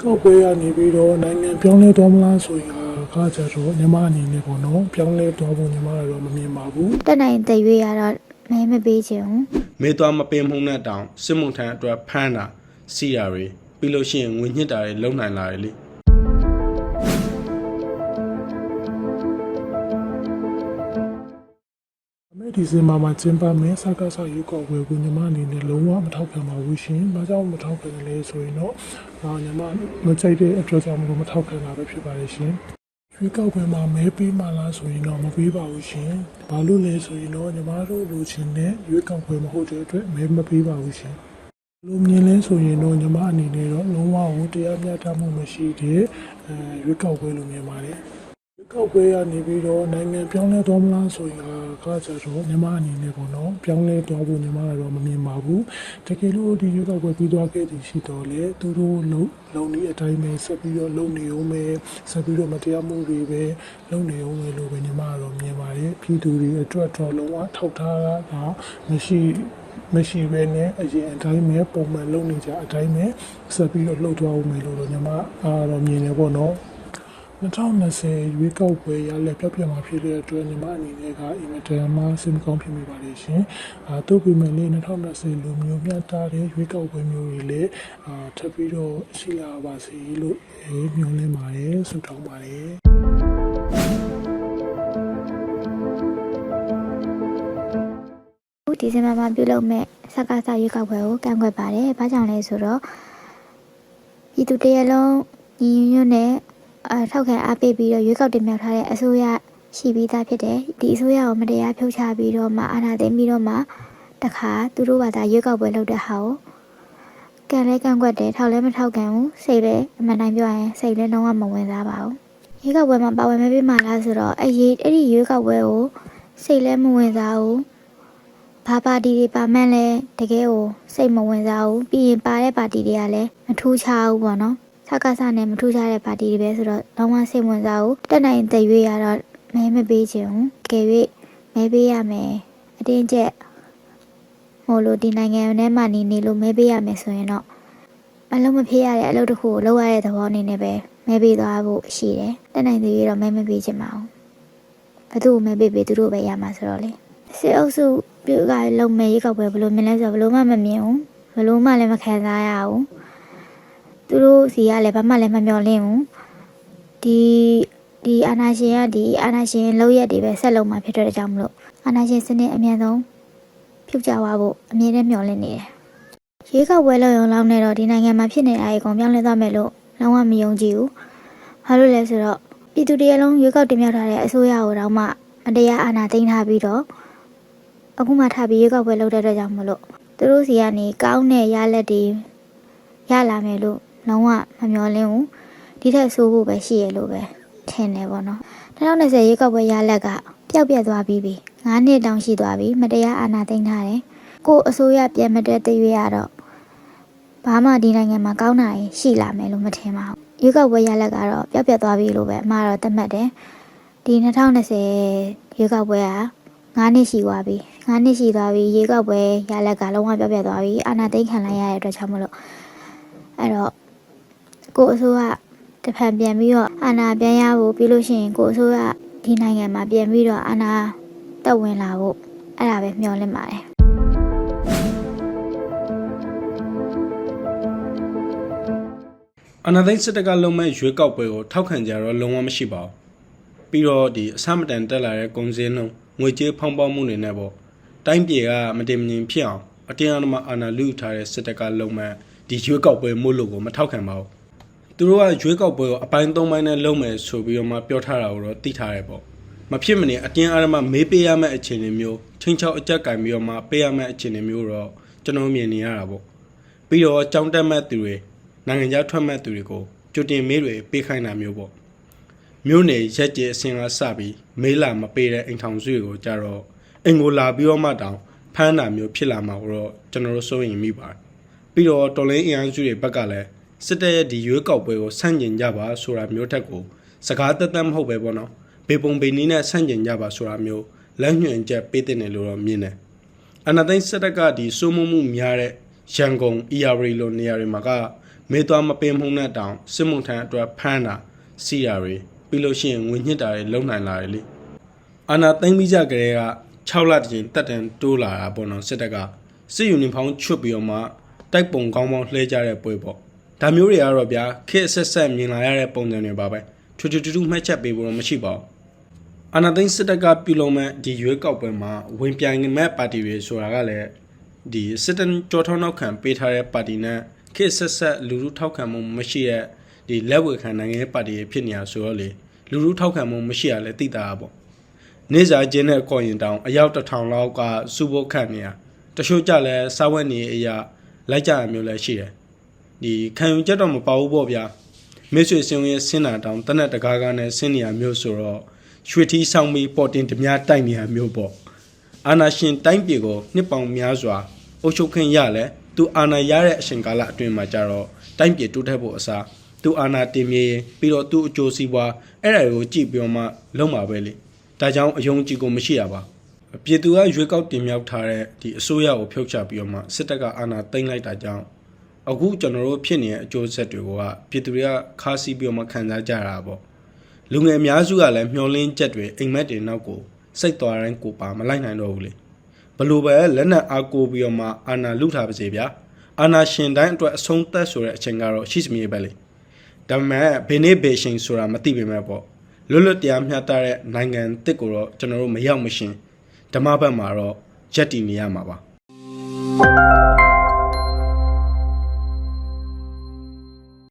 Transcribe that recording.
ကောက်ပွဲကနေပြီးတော့နိုင်ငံပြောင်းလဲသွားမလားဆိုရင်ခါကြတော့ညီမအနေနဲ့ပေါ့နော်ပြောင်းလဲသွားဖို့ညီမကတော့မမြင်ပါဘူးတက်နိုင်တဲ့ရွေးရတော့မဲမပေးချင်ဘူးမေးသွားမပင်မှုန်းတဲ့တောင်စစ်မှုထမ်းအတွက်ဖမ်းတာစီတာတွေပြီးလို့ရှိရင်ငွေညှစ်တာတွေလုံနိုင်လာတယ်လေ ဒီဇင်ဘာမှာကျင်းပမယ်စကားဆယူကောက်ပွဲကိုညီမအနေနဲ့လုံးဝမထောက်ခံပါဘူးရှင်။ဘာကြောင့်မထောက်ခံလဲဆိုရင်တော့အာညီမမကြိုက်တဲ့အတွက်ကြောင့်မလို့မထောက်ခံတာပဲဖြစ်ပါလိမ့်ရှင်။ရွေးကောက်ပွဲမှာမဲပေးမှလားဆိုရင်တော့မပေးပါဘူးရှင်။ဘာလို့လဲဆိုရင်တော့ညီမတို့လူချင်းနဲ့ရွေးကောက်ပွဲမဟုတ်တဲ့အတွက်မဲမပေးပါဘူးရှင်။လူမြင်လဲဆိုရင်တော့ညီမအနေနဲ့တော့လုံးဝကိုတရားမျှတမှုမရှိတဲ့အဲရွေးကောက်ပွဲလိုမြင်ပါတယ်ရွေး ကောက်ပွဲကနေပြီးတော့နိုင်ငံပြောင်းလဲသွားမလားဆိုရင်ခါကြတော့ညီမအနေနဲ့ပေါ့နော်ပြောင်းလဲသွားဖို့ညီမကတော့မမြင်ပါဘူးတကယ်လို့ဒီရွေးကောက်ပွဲပြီးသွားခဲ့သည်ရှိတော့လေသူတို့လုံလုံနေအတိုင်းပဲဆက်ပြီးတော့လုံနေအောင်ပဲဆက်ပြီးတော့မတရားမှုတွေပဲလုံနေအောင်ပဲလို့ပဲညီမကတော့မြင်ပါတယ်ပြည်သူတွေအတွက်တော့လုံးဝထောက်ထားတာမရှိမရှိဘဲနဲ့အရင်အတိုင်းပဲပုံမှန်လုပ်နေကြအတိုင်းပဲဆက်ပြီးတော့လှုပ်သွားအောင်မယ်လို့တော့ညီမအားတော့မြင်နေပေါ့နော် 2020ရွေးကောက်ပွဲရလက်ပြောက်ပြမှာဖြစ်တဲ့အတွက်ညီမအနေနဲ့ကအင်မတန်မှစိတ်မကောင်းဖြစ်မိပါလေရှင်။အာတို့ပြည်မယ်လေ2020လူမျိုးမြတ်တာတဲ့ရွေးကောက်ပွဲမျိုးတွေလည်းအာထပ်ပြီးတော့ရှိလာပါစေလို့အဲမျှော်လင့်ပါတယ်ဆုတောင်းပါတယ်ခုဒီဇင်ဘာမှာပြုလုပ်မဲ့စကားစာရွေးကောက်ပွဲကိုကန့်ကွက်ပါတယ်။ဘာကြောင့်လဲဆိုတော့ပြည်သူတရလုံးညီညွတ်နဲ့ အထောက်ခံအားပေးပြီးတော့ရွေးကောက်တင်မြှောက်ထားတဲ့အစိုးရရှိပြီးသားဖြစ်တယ်။ဒီအစိုးရကိုမတရားဖြုတ်ချပြီးတော့မှအာဏာသိမ်းပြီးတော့မှတခါသူတို့ဘာသာရွေးကောက်ပွဲလုပ်တဲ့ဟာကိုကန်လဲကန့်ကွက်တယ်ထောက်လဲမထောက်ကန်ဘူးစိတ်လဲအမှန်တိုင်းပြောရင်စိတ်လဲလုံးဝမဝင်စားပါဘူး။ရွေးကောက်ပွဲမှာပါဝင်မပေးမှလားဆိုတော့အဲ့ဒီအဲ့ဒီရွေးကောက်ပွဲကိုစိတ်လဲမဝင်စားဘူး။ဘာပါတီတွေပါမှန်းလဲတကယ်ကိုစိတ်မဝင်စားဘူးပြီးရင်ပါတဲ့ပါတီတွေကလည်းမထူးခြားဘူးပေါ့နော် စကားစနဲ့မထူးခြားတဲ့ပါတီတွေပဲဆိုတော့လုံးဝစိတ်ဝင်စားဘူးတက်နိုင်တဲ့ရွေးရတော့မဲမပေးချင်ဘူးကဲ၍မဲပေးရမယ်အတင်းကျပ်မို့လို့ဒီနိုင်ငံထဲမှာနေနေလို့မဲပေးရမယ်ဆိုရင်တော့အလုံးမဖြစ်ရတဲ့အလုပ်တစ်ခုကိုလုပ်ရတဲ့သဘောအနေနဲ့ပဲမဲပေးသွားဖို့ရှိတယ်တက်နိုင်တဲ့ရွေးတော့မဲမပေးချင်ပါဘူးဘသူ့ကိုမဲပေးပေးသူတို့ပဲရမှာဆိုတော့လေစစ်အုပ်စုပြုတ်ကလုံမဲ့ရေကောက်ပွဲဘယ်လိုမြင်လဲဆိုတော့ဘယ်လိုမှမမြင်ဘူးဘယ်လိုမှလည်းမခံစားရဘူး သူတို့စီကလည်းဘာမှလည်းမမျှော်လင့်ဘူးဒီဒီအာနာရှင်ကဒီအာနာရှင်လောက်ရက်တွေပဲဆက်လုံမှာဖြစ်တဲ့အကြောင်းမလို့အာနာရှင်စနစ်အမြန်ဆုံးပြုတ်ကျသွားဖို့အမြဲတမ်းမျှော်လင့်နေတယ်ရေကောက်ပွဲလုံရုံလောက်နဲ့တော့ဒီနိုင်ငံမှာဖြစ်နေတာအကုန်ပြောင်းလဲသွားမယ်လို့လုံးဝမယုံကြည်ဘူးဘာလို့လဲဆိုတော့ပြည်သူတရလုံးရေကောက်တင်မြှောက်ထားတဲ့အစိုးရကိုတော့မှမတရားအာဏာသိမ်းထားပြီးတော့အခုမှထပ်ပြီးရွေးကောက်ပွဲလုပ်တဲ့အတွက်ကြောင့်မလို့သူတို့စီကနေကောင်းတဲ့ရလက်တွေရလာမယ်လို့ လုံးဝမမျှော်လင့်ဘူးဒီထက်ဆိုးဖို့ပဲရှိရလို့ပဲထင်တယ်ပေါ့နော်2020ရွေးကောက်ပွဲရလက်ကပျောက်ပြက်သွားပြီးပြီ9နှစ်တောင်ရှိသွားပြီမတရားအာဏာသိမ်းထားတယ်ကို့အစိုးရပြန်မတက်တဲ့ရွေးရတော့ဘာမှဒီနိုင်ငံမှာကောင်းတာရှိလာမယ်လို့မထင်ပါဘူးရွေးကောက်ပွဲရလက်ကတော့ပျောက်ပြက်သွားပြီလို့ပဲအမှားတော့သတ်မှတ်တယ်ဒီ2020ရွေးကောက်ပွဲက9နှစ်ရှိသွားပြီ9နှစ်ရှိသွားပြီရေကောက်ပွဲရလက်ကလုံးဝပြောပြသွားပြီအာနာသိမ့်ခံလိုက်ရတဲ့အတွက်ကြောင့်မလို့အဲ့တော့ ကိုအစိုးရတစ်ဖန်ပြန်ပြီးတော့အာနာပြန်ရဖို့ပြီးလို့ရှိရင်ကိုအစိုးရဒီနိုင်ငံမှာပြန်ပြီးတော့အာနာတက်ဝင်လာဖို့အဲ့ဒါပဲမျှော်လင့်ပါတယ်အနာသိန်းစစ်တပ်ကလုံမဲ့ရွေးကောက်ပွဲကိုထောက်ခံကြတော့လုံးဝမရှိပါဘူးပြီးတော့ဒီအဆမတန်တက်လာတဲ့ကုန်စည်နှုန်းငွေကြေးဖောင်းပေါက်မှုတွေနဲ့ပေါ့တိုင်းပြည်ကမတင်မငင်ဖြစ်အောင်အတင်းအဓမ္မအာဏာလုထားတဲ့စစ်တပ်ကလုံမဲ့ဒီရွေးကောက်ပွဲမို့လို့ကိုမထောက်ခံပါဘူး သူတို့ကရွေးကောက်ပွဲကိုအပိုင်း၃ပိုင်းနဲ့လုံမယ်ဆိုပြီးတော့မှပြောထားတာကိုတော့သိထားတယ်ပေါ့မဖြစ်မနေအတင်းအဓမ္မမေးပေးရမယ့်အခြေအနေမျိုးချင်းချောက်အကြက်ကင်ပြီးတော့မှပေးရမယ့်အခြေအနေမျိုးတော့ကျွန်တော်မြင်နေရတာပေါ့ပြီးတော့ကြောင်းတက်မဲ့သူတွေနိုင်ငံခြားထွက်မဲ့သူတွေကိုကြိုတင်မေးတွေပေးခိုင်းတာမျိုးပေါ့မျိုးနယ်ရက်ကျဲအစင်ကစပြီးမေးလာမပေးတဲ့အိမ်ထောင်စုတွေကိုကြတော့အိမ်ကိုလာပြီးတော့မှတောင်ဖမ်းတာမျိုးဖြစ်လာမှာကိုတော့ကျွန်တော်တို့စိုးရင်မိပါတယ်ပြီးတော့တော်လင်းအင်အားစုတွေဘက်ကလည်း စစ်တပ်ရဲ့ဒီရွေးကောက်ပွဲကိုဆန့်ကျင်ကြပါဆိုတာမျိုးထက်ကိုစကားတက်တက်မဟုတ်ပဲပေါ့နော်ဘေပုံဘေနီးနဲ့ဆန့်ကျင်ကြပါဆိုတာမျိုးလက်ညွှန်ချက်ပေးတဲ့တယ်လို့တော့မြင်တယ်အနာသိန်းစစ်တပ်ကဒီစိုးမိုးမှုများတဲ့ရန်ကုန် ERA လိုနေရာတွေမှာကမေသွားမပင်မှုန်တဲ့တောင်စစ်မှုထမ်းအတွက်ဖမ်းတာစီးတာတွေပြီးလို့ရှိရင်ငွေညှစ်တာတွေလုံနိုင်လာတယ်လေအာနာသိမ့်ပြီးကြကြတဲ့က6လတကြိမ်တက်တန်တိုးလာတာပေါ့နော်စစ်တပ်ကစစ်ယူနီဖောင်းချွတ်ပြီးတော့မှတိုက်ပုံကောင်းကောင်းလှဲကြတဲ့ပွဲပေါ့ ဒါမျိုးတွေကတော့ဗျာခေတ်ဆက်ဆက်မြင်လာရတဲ့ပုံစံတွေပါပဲထူးထူးထူးထူးမှတ်ချက်ပေးဖို့တော့မရှိပါဘူးအာနာသိန်းစစ်တပ်ကပြုလုပ်မဲ့ဒီရွေးကောက်ပွဲမှာဝင်ပြိုင်မဲ့ပါတီတွေဆိုတာကလည်းဒီစစ်တပ်ကြောထောင်းနောက်ခံပေးထားတဲ့ပါတီနဲ့ခေတ်ဆက်ဆက်လူလူထောက်ခံမှုမရှိတဲ့ဒီလက်ဝဲခံနိုင်ငံရေးပါတီတွေဖြစ်နေတာဆိုတော့လေလူလူထောက်ခံမှုမရှိရလဲသိတာပေါ့နေစာချင်းနဲ့ကော်ရင်တောင်အယောက်တစ်ထောင်လောက်ကစူဖို့ခန့်နေတာတချို့ကြလဲစားဝတ်နေအရာလိုက်ကြရမျိုးလည်းရှိတယ် ဒီခံယူချက်တော့မပါဘူးပေါ့ဗျာမိတ်ဆွေစင်ရဲ့ဆင်းတာတောင်တနက်တကားကားနဲ့ဆင်းနေရမျိုးဆိုတော့ရွှေထီးဆောင်ပြီးပေါ်တင်ဓမြတိုက်နေရမျိုးပေါ့အာနာရှင်တိုင်းပြည်ကိုနှစ်ပေါင်များစွာအုပ်ချုပ်ခွင့်ရလဲသူအာနာရတဲ့အချိန်ကာလအတွင်းမှာကြတော့တိုင်းပြည်တိုးတက်ဖို့အစားသူအာနာတင်မြေရင်ပြီးတော့သူ့အကျိုးစီးပွားအဲ့ဒါကိုကြည့်ပြီးတော့မှလုံးမှာပဲလေဒါကြောင့်အယုံကြည်ကိုမရှိရပါပြည်သူကရွေးကောက်တင်မြှောက်ထားတဲ့ဒီအစိုးရကိုဖျောက်ချပြီးတော့မှစစ်တပ်ကအာဏာသိမ်းလိုက်တာကြောင့် အခုကျွန်တော်တို့ဖြစ်နေတဲ့အကျိုးဆက်တွေကပြည်သူတွေကခါးစီးပြီးတော့မှခံစားကြတာပေါ့လူငယ်အများစုကလည်းမျောလင်းချက်တွေအိမ်မက်တွေနောက်ကိုစိတ်သွားတိုင်းကိုပါမလိုက်နိုင်တော့ဘူးလေဘလို့ပဲလက်နက်အားကိုပြီးတော့မှအာနာလုထားပါစေဗျာအာနာရှင်တိုင်းအတွက်အဆုံးသက်ဆိုတဲ့အချိန်ကတော့ရှိစမြဲပဲလေဒါပေမဲ့ဘယ်နေ့ဘယ်ချိန်ဆိုတာမသိပေမဲ့ပေါ့လွတ်လွတ်တရားမျှတတဲ့နိုင်ငံတစ်ကိုတော့ကျွန်တော်တို့မရောက်မရှင်ဓမ္မဘက်မှာတော့ရက်တည်နေရမှာပါ